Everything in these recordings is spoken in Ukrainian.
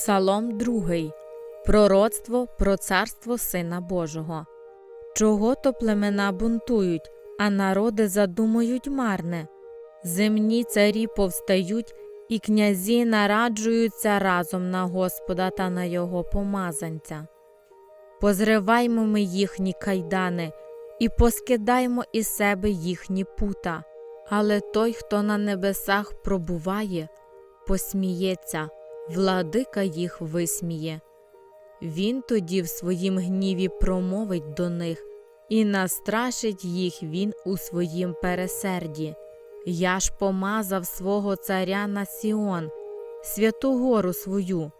Псалом 2. Пророцтво про царство Сина Божого. Чого то племена бунтують, а народи задумують марне. Земні царі повстають, і князі нараджуються разом на Господа та на його помазанця. Позриваймо ми їхні кайдани і поскидаймо із себе їхні пута. Але той, хто на небесах пробуває, посміється, владика їх висміє. Він тоді в своїм гніві промовить до них, і настрашить їх він у своїм пересерді. Я ж помазав свого царя на Сіон, святу гору свою.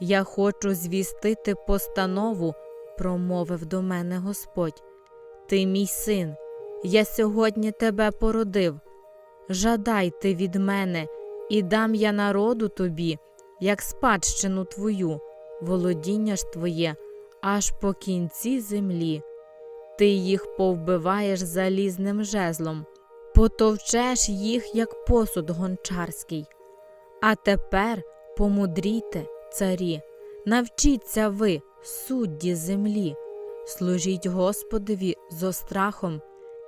Я хочу звістити постанову, промовив до мене Господь. Ти мій син, я сьогодні тебе породив. Жадай ти від мене, і дам я народу тобі, як спадщину твою, володіння ж твоє, аж по кінці землі. Ти їх повбиваєш залізним жезлом, потовчеш їх, як посуд гончарський. А тепер помудрійте, царі, навчіться ви, судді землі, служіть Господові зо страхом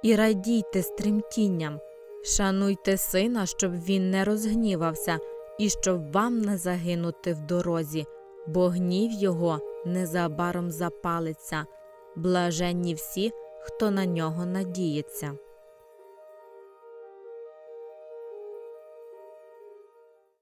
і радійте з тремтінням. Шануйте сина, щоб він не розгнівався, і щоб вам не загинути в дорозі, бо гнів його незабаром запалиться. Блаженні всі, хто на нього надіється.